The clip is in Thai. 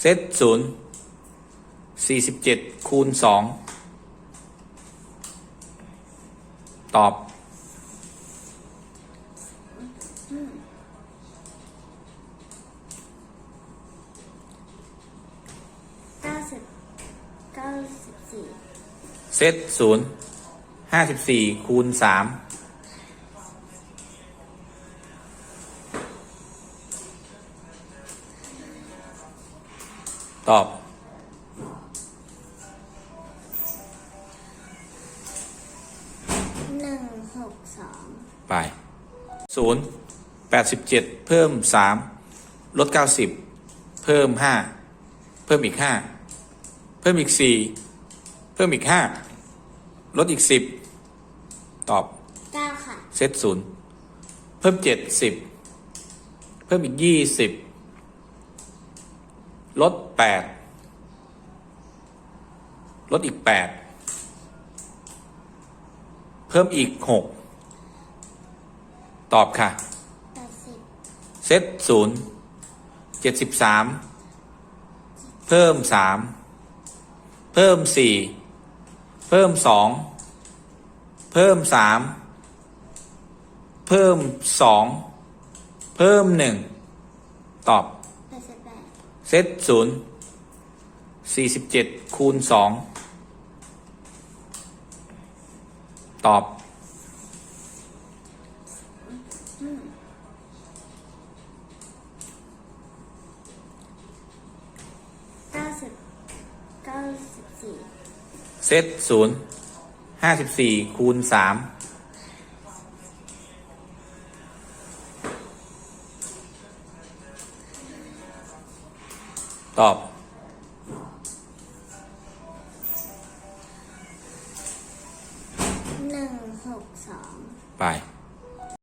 เซตศูนย์สี่สิบเจ็ดคูณสองตอบ เก้าสิบเก้าสิบสี่เซตศูนย์ห้าสิบสี่คูณสาม ตอบ หนึ่งหกสองไปศูนย์แปดสิบเจ็ดเพิ่มสามลดเก้าสิบเพิ่มห้าเพิ่มอีกห้าเพิ่มอีกสี่เพิ่มอีกห้าลดอีกสิบตอบเก้าค่ะ เซตศูนย์เพิ่มเจ็ดสิบเพิ่มอีกยี่สิบ ลดแปดลดอีกแปดเพิ่มอีกหกตอบค่ะ แปดสิบเซตศูนย์เจ็ดสิบสามเพิ่มสามเพิ่มสี่เพิ่มสองเพิ่มสามเพิ่มสองเพิ่มหนึ่งตอบแปดสิบแปด เซตศูนย์สี่สิบเจ็ดคูณสองตอบ เก้าสิบเก้าสิบสี่เซตศูนย์ห้าสิบสี่คูณสาม ตอบ หนึ่งหกสองไป